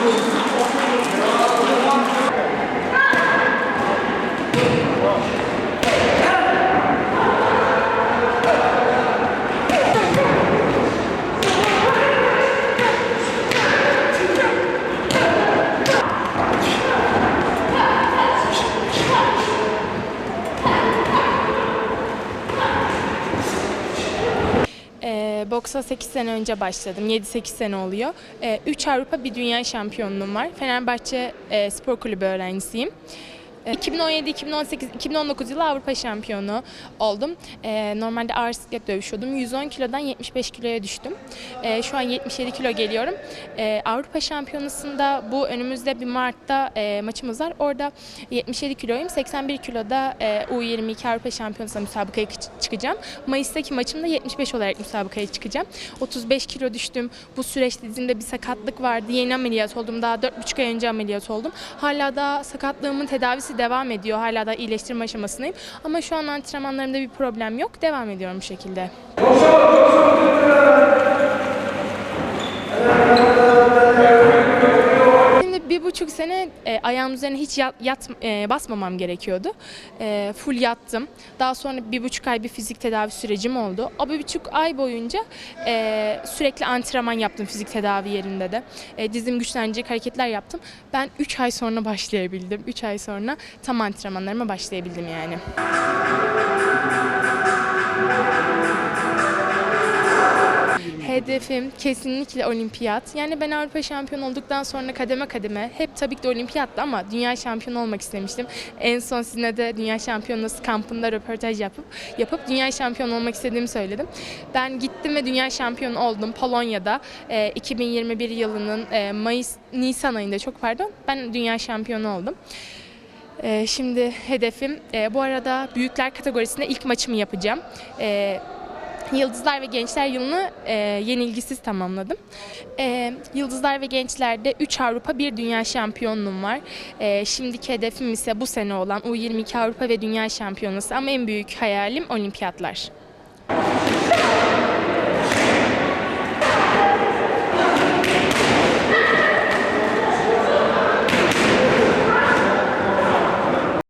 Thank you. Ee, boksa 8 sene önce başladım. 7-8 sene oluyor. 3 Avrupa bir dünya şampiyonluğum var. Fenerbahçe e, Spor Kulübü öğrencisiyim. Ee, 2017, 2018, 2019 yılı Avrupa şampiyonu oldum. Ee, normalde ağır siklet dövüşüyordum. 110 kilodan 75 kiloya düştüm. Ee, şu an 77 kilo geliyorum. Ee, Avrupa şampiyonasında bu önümüzde bir Mart'ta e, maçımız var. Orada 77 kiloyum. 81 kiloda e, U22 Avrupa şampiyonasına müsabakaya çıkacağım. Mayıs'taki maçımda 75 olarak müsabakaya çıkacağım. 35 kilo düştüm. Bu süreçte dizimde bir sakatlık vardı. Yeni ameliyat oldum. Daha 4,5 ay önce ameliyat oldum. Hala da sakatlığımın tedavisi devam ediyor. Hala da iyileştirme aşamasındayım. Ama şu an antrenmanlarımda bir problem yok. Devam ediyorum bu şekilde. Şimdi bir e, ayağım üzerine hiç yat, yat- e, basmamam gerekiyordu. E, full yattım. Daha sonra bir buçuk ay bir fizik tedavi sürecim oldu. O bir buçuk ay boyunca e, sürekli antrenman yaptım fizik tedavi yerinde de. E, dizim güçlenecek hareketler yaptım. Ben üç ay sonra başlayabildim. Üç ay sonra tam antrenmanlarıma başlayabildim yani. Hedefim kesinlikle olimpiyat. Yani ben Avrupa şampiyonu olduktan sonra kademe kademe hep tabii ki de olimpiyattı ama dünya şampiyonu olmak istemiştim. En son sizinle de dünya şampiyonası kampında röportaj yapıp yapıp dünya şampiyonu olmak istediğimi söyledim. Ben gittim ve dünya şampiyonu oldum Polonya'da. Ee, 2021 yılının e, Mayıs Nisan ayında çok pardon. Ben dünya şampiyonu oldum. Ee, şimdi hedefim e, bu arada büyükler kategorisinde ilk maçımı yapacağım. Ee, Yıldızlar ve Gençler yılını e, yenilgisiz tamamladım. E, Yıldızlar ve Gençler'de 3 Avrupa 1 Dünya şampiyonluğum var. E, şimdiki hedefim ise bu sene olan U22 Avrupa ve Dünya şampiyonası ama en büyük hayalim olimpiyatlar.